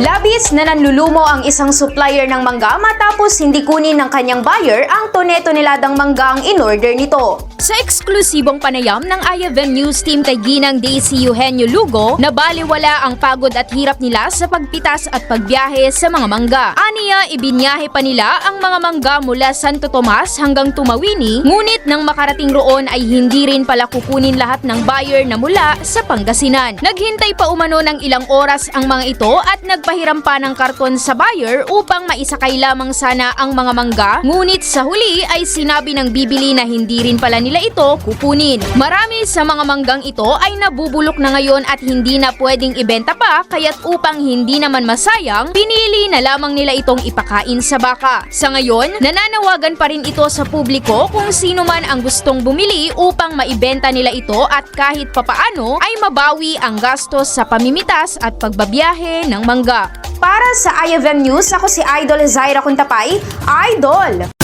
Labis na nanlulumo ang isang supplier ng mangga matapos hindi kunin ng kanyang buyer ang tone-toneladang mangga ang in-order nito. Sa eksklusibong panayam ng IFM News Team kay Ginang Daisy Eugenio Lugo, nabaliwala ang pagod at hirap nila sa pagpitas at pagbiyahe sa mga mangga. Aniya, ibinyahe pa nila ang mga mangga mula Santo Tomas hanggang Tumawini, ngunit nang makarating roon ay hindi rin pala kukunin lahat ng buyer na mula sa Pangasinan. Naghintay pa umano ng ilang oras ang mga ito at nagpahiram pa ng karton sa buyer upang maisakay lamang sana ang mga mangga, ngunit sa huli ay sinabi ng bibili na hindi rin pala nila ito kukunin. Marami sa mga manggang ito ay nabubulok na ngayon at hindi na pwedeng ibenta pa kaya't upang hindi naman masayang, pinili na lamang nila itong ipakain sa baka. Sa ngayon, nananawagan pa rin ito sa publiko kung sino man ang gustong bumili upang maibenta nila ito at kahit papaano ay mabawi ang gastos sa pamimitas at pagbabiyahe ng mangga. Para sa IFM News, ako si Idol Zaira Kuntapay. Idol!